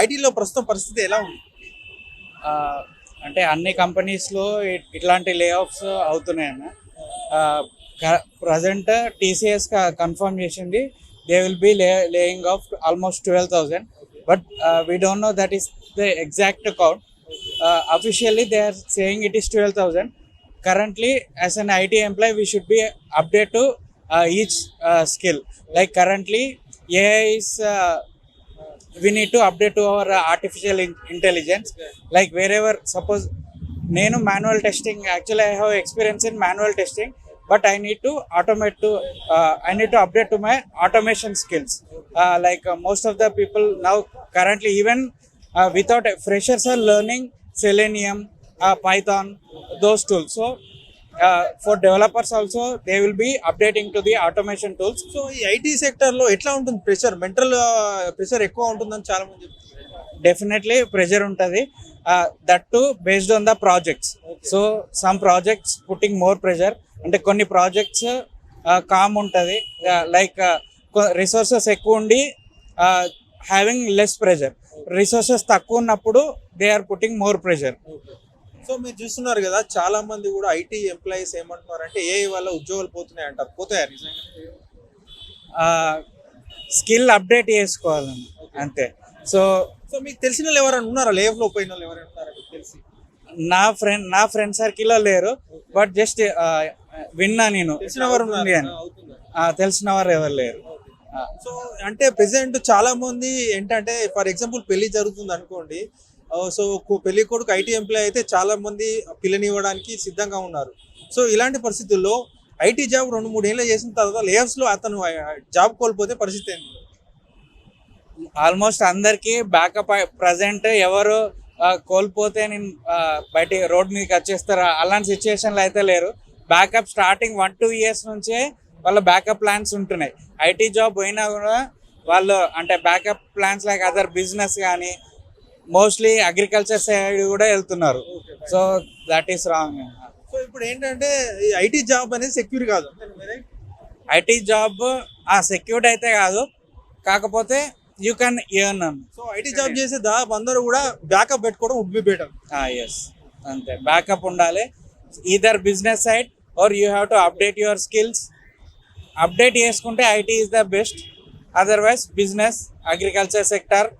ఐటీలో ప్రస్తుతం పరిస్థితి ఎలా ఉంది అంటే అన్ని కంపెనీస్లో ఇట్లాంటి లే ఆఫ్స్ అవుతున్నాయన్న ప్రజెంట్ టీసీఎస్ కన్ఫర్మ్ చేసింది they will be lay laying off almost twelve thousand but we don't know that is the exact account officially they are saying it is twelve thousand currently as an IT employee we should be update to each skill like currently AIs We need to update to our artificial intelligence. Like wherever, suppose, manual testing, actually I have experience in manual testing, but I need to automate to, uh, I need to update to my automation skills. Uh, uh, most of the people now currently even without freshers are learning Selenium, Python, those tools. So for developers also they will be updating to the automation tools so ఈ IT సెక్టర్లో ఎట్లా ఉంటుంది pressure mental pressure ఎక్కువ ఉంటుందని చాలా మంది definitely pressure ఉంటుంది that to based on the projects so some projects putting more pressure అంటే కొన్ని ప్రాజెక్ట్స్ కామ్ ఉంటుంది లైక్ రిసోర్సెస్ ఎక్కువ ఉండి హ్యావింగ్ లెస్ ప్రెషర్ రిసోర్సెస్ తక్కువ ఉన్నప్పుడు they are putting more pressure so మీరు చూస్తున్నారు కదా చాలా మంది కూడా ఐటీ ఎంప్లాయీస్ ఏమంటున్నారు అంటే ఏఐ వల్ల ఉద్యోగాలు పోతున్నాయి అంటారు పోతాయా స్కిల్ అప్డేట్ చేసుకోవాలని అంతే సో సో మీకు తెలిసిన వాళ్ళు ఎవరైనా ఉన్నారా లో పోయిన వాళ్ళు ఎవరైనా ఉన్నారా తెలిసి నా ఫ్రెండ్ నా ఫ్రెండ్ సర్కిల్లో లేరు బట్ జస్ట్ విన్నా నేను తెలిసిన వారు తెలిసిన వారు ఎవరు లేరు సో అంటే ప్రెసెంట్ చాలా మంది ఏంటంటే ఫర్ ఎగ్జాంపుల్ పెళ్లి జరుగుతుంది అనుకోండి సో పెళ్లి కొడుకు ఐటీ ఎంప్లాయ్ అయితే చాలా మంది పిల్లనివ్వడానికి సిద్ధంగా ఉన్నారు సో ఇలాంటి పరిస్థితుల్లో ఐటీ జాబ్ రెండు మూడు ఏళ్ళు చేసిన తర్వాత లో అతను జాబ్ కోల్పోతే పరిస్థితి ఏంటి ఆల్మోస్ట్ అందరికీ బ్యాకప్ ప్రజెంట్ ఎవరు కోల్పోతే నేను బయట రోడ్ మీదకి వచ్చేస్తారా అలాంటి సిచ్యువేషన్లు అయితే లేరు backup starting one two years నుంచే వాళ్ళ బ్యాకప్ ప్లాన్స్ ఉంటున్నాయి ఐటీ జాబ్ పోయినా కూడా వాళ్ళు అంటే backup plans like other business కానీ మోస్ట్లీ అగ్రికల్చర్ సైడ్ కూడా వెళ్తున్నారు so that is wrong so ఇప్పుడు ఏంటంటే ఐటీ జాబ్ అనేది సెక్యూర్ కాదు ఐటీ జాబ్ ఆ సెక్యూర్డ్ అయితే కాదు కాకపోతే you can none so IT job చేసే దాదాపు అందరూ కూడా బ్యాకప్ పెట్టుకోవడం వుడ్ బి బెటర్ ఎస్ అంతే బ్యాకప్ ఉండాలి either business side or you have to update your skills update చేసుకుంటే IT is the best otherwise business agriculture sector